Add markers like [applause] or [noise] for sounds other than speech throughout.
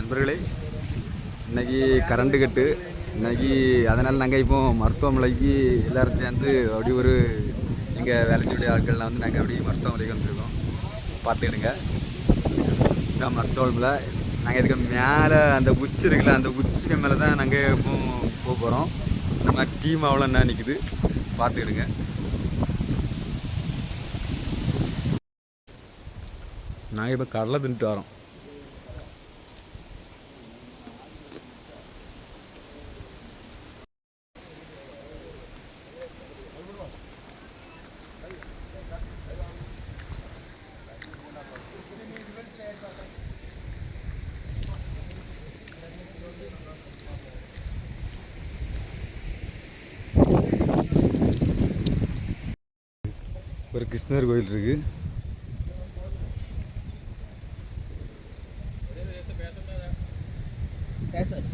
நண்பர்களே இன்றைக்கி கரண்டு கட்டு. இன்னைக்கு அதனால் நாங்கள் இப்போ மருத்துவமனைக்கு எல்லோரும் சேர்ந்து அப்படி ஒரு எங்கள் வேலை செய்ய ஆட்கள்லாம் வந்து நாங்கள் அப்படி மருத்துவமனைக்கு வந்திருக்கோம். பார்த்துக்கிடுங்க. இந்த மருத்துவமனையில் நாங்கள் இதுக்கு மேலே அந்த உச்சி இருக்குல்ல அந்த உச்சிக்கு மேலே தான் நாங்கள் இப்போ போக போகிறோம். நம்ம டீம் அவ்வளோ என்ன நிற்குது பார்த்துக்கிடுங்க. நாங்கள் இப்போ கடலை தின்ட்டு வரோம். ஒரு கிருஷ்ணர் கோயில் இருக்கு. நாங்கள்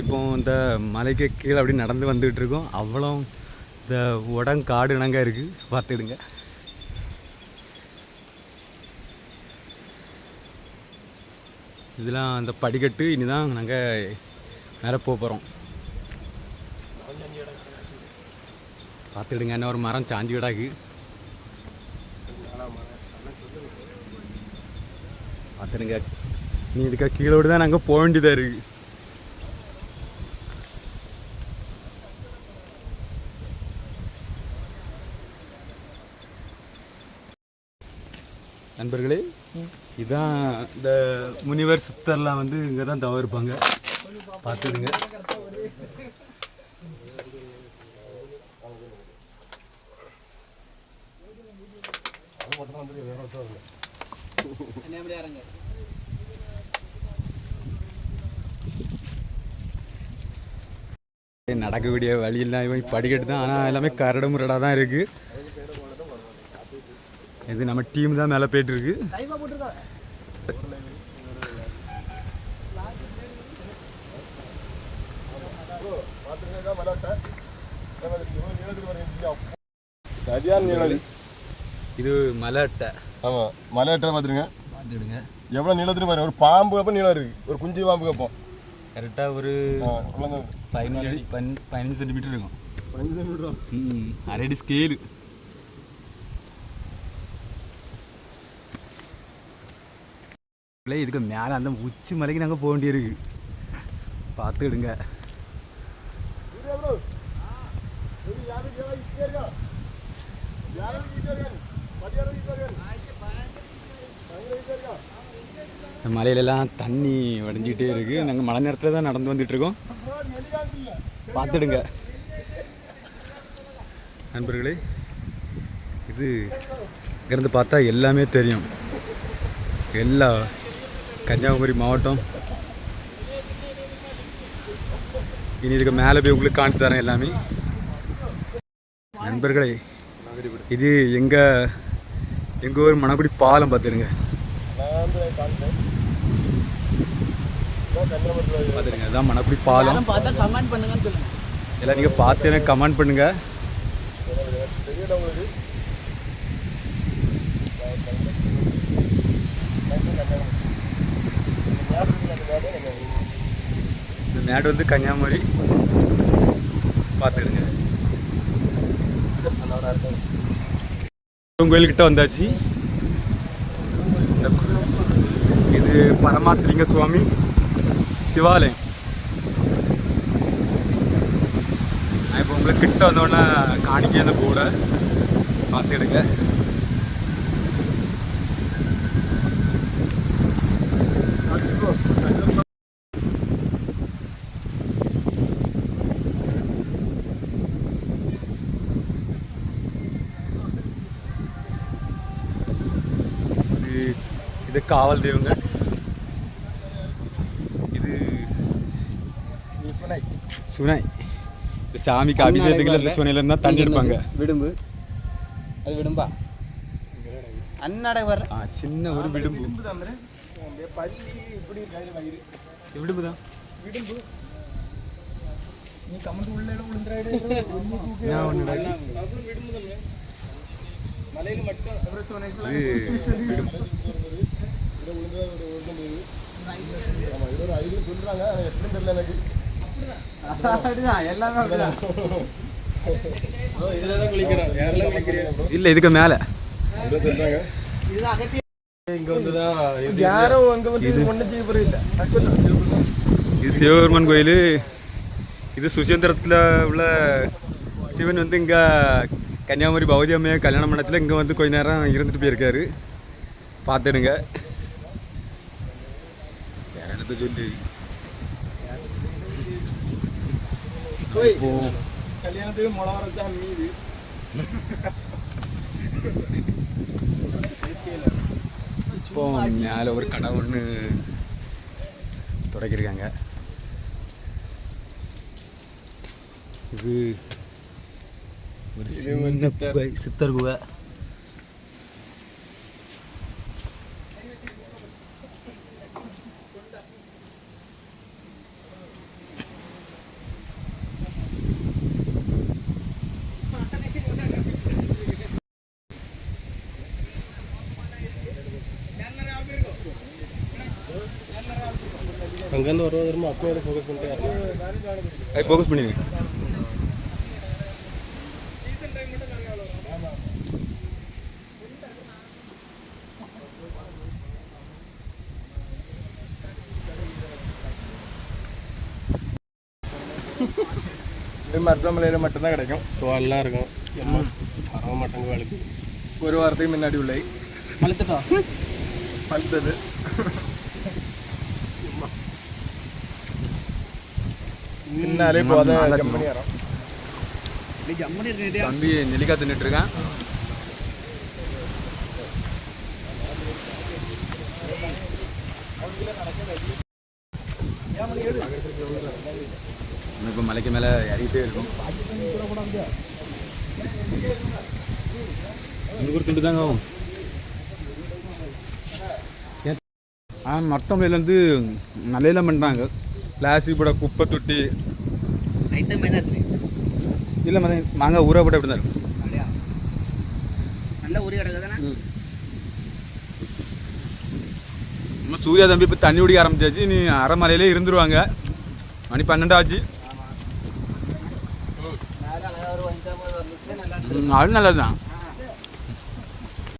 இப்போ இந்த மலைக்கு கீழே அப்படி நடந்து வந்துகிட்டு இருக்கோம். அவ்வளோ இந்த உடங்காடு இணங்க இருக்குது பார்த்துடுங்க. இதெல்லாம் அந்த படிக்கட்டு. இனி தான் நாங்கள் மேலே போக போகிறோம் பார்த்துடுங்க. என்ன ஒரு மரம் சாஞ்சி விடாக்கு பார்த்துடுங்க. நீ இதுக்காக கீழே விட்டு தான் நாங்கள் போக வேண்டியதாக இருக்குது நண்பர்களே இதான் இந்த முனிவர் சித்தர்லாம் வந்து இங்கே தான் தவ இருப்பாங்க பார்த்துடுங்க. நடக்கக்கூடிய வழியெல்லாம் இவன் படிக்கட்டு தான் ஆனால் எல்லாமே கரடு முரடாக தான் இருக்குது இது நம்ம டீம் தான் மேலே போயிட்டு இருக்கு சரியான நீளம் இது மலை அட்டை. ஆமாம் மலை எட்டை பார்த்துருங்க பார்த்துடுங்க. எவ்வளோ நீளத்துக்கு பாருங்க ஒரு பாம்பு அப்போ நீளம் இருக்கு. ஒரு குஞ்சு பாம்பு கேட்போம் கரெக்டாக ஒரு பதினஞ்சு பதினஞ்சு சென்டிமீட்டர் இருக்கும். ம் அரை அடி ஸ்கேலு இதுக்கு மேலே அந்த உச்சி மலைக்கு நாங்கள் போக வேண்டியிருக்கு. பார்த்துடுங்க இந்த மலையிலலாம் தண்ணி வடைஞ்சிக்கிட்டே இருக்குது நாங்கள் மழை நேரத்தில் தான் நடந்து வந்துட்டுருக்கோம். பார்த்துடுங்க நண்பர்களே இது இங்கேருந்து பார்த்தா எல்லாமே தெரியும். எல்லா கன்னியாகுமரி மாவட்டம். இனி இதுக்கு மேலே போய் உங்களுக்கு காணிச்சு தரேன் எல்லாமே. நண்பர்களே இது எங்கள் எங்கள் ஊர் மணக்குடி பாலம் பார்த்துடுங்க பார்த்துடுங்க அதான் மணக்குடி பாலம். எல்லாம் நீங்கள் பார்த்து எனக்கு கமெண்ட் பண்ணுங்கள் இந்த மேடு வந்து கன்னியாகுமரி. பார்த்துருங்க கோயில்கிட்ட வந்தாச்சு. இந்த இது பரமாத்லிங்க சுவாமி சிவாலயம். நான் இப்போ உங்களுக்கு கிட்ட வந்தோடனே காணிக்க அந்த கூட பார்த்துடுங்க இது காவல் தெய்வங்க. இது சுனை. சாமிக்கு அபிஷேகத்துக்கு சொன்னையில இருந்தா தண்ணி எடுப்பாங்க. விடும்பு. அது விடும்பா. அன்னாடக வர சின்ன ஒரு விடும்பு. பள்ளி இப்படி வயிறு. விடும்பு தான் விடும்பு. நீ கமந்து உள்ள இடம் விழுந்துறாடு [laughs] நான் ஒன்று அதுவும் விடும்பு தம்பி மலையில் மட்டும். இது விடும்பு. இதை விழுந்தா ஒரு ஒழுங்கு ஆமாம் இது ஒரு ஐடியா சொல்கிறாங்க எப்படி தெரியல எனக்கு. அப்படிதான் எல்லாமே அப்படிதான். இல்லை இதுக்கு மேலே. இதை சிவபெருமான் கோயில். இது சுசேந்திரத்தில் உள்ள சிவன் வந்து இங்கே கன்னியாகுமரி பௌதி அம்மையை கல்யாண மண்டபத்தில் இங்கே வந்து கொஞ்ச நேரம் இருந்துட்டு போயிருக்காரு. பார்த்துடுங்க. சொல்லி இப்போ கல்யாணத்துக்கு முளை வரைச்சா மீது இப்போ மேலே ஒரு கடை ஒன்று தொடக்கியிருக்காங்க இது ஒரு இது ஒரு சின்ன சித்தர். குகை, அங்கேருந்து வருவது வருமா அப்போ ஃபோக்கஸ் பண்ணிட்டு ஃபோக்கஸ் பண்ணிடுங்க இது மருத்துவமனையில் மட்டும்தான் கிடைக்கும். தோல்லாம் இருக்கும். எம்மா அறவ மாட்டாங்க வேலைக்கு. ஒரு வாரத்துக்கு முன்னாடி உள்ளே பழுத்துட்டோம் பழுத்தது. பின்னாலே போத நல்லா வரும் தம்பி நெல்லிக்காய் தின்னுட்டு இருக்கான் இப்போ மலைக்கு மேலே இறங்கிட்டே இருக்கும். இன்னும் ஒரு துண்டு தாங்க ஆகும். ஆ மொத்தமலையிலேருந்து நல்லையில் பண்ணுறாங்க பிளாஸ்டிக் போட குப்பை தொட்டி. ஐட்டம் தான் இருக்கு? இல்லை மத மாங்காய் ஊற போட்டு அப்படி தான்? நம்ம சூர்யா தம்பி இப்போ தண்ணி குடிக்க ஆரம்பிச்சாச்சு. நீ அரை மலையிலே இருந்துருவாங்க. மணி பன்னெண்டு ஆச்சு. மேலே அழகாக ஒரு வஞ்சாமல் வந்துச்சு நல்லா ம், அது நல்லது தான்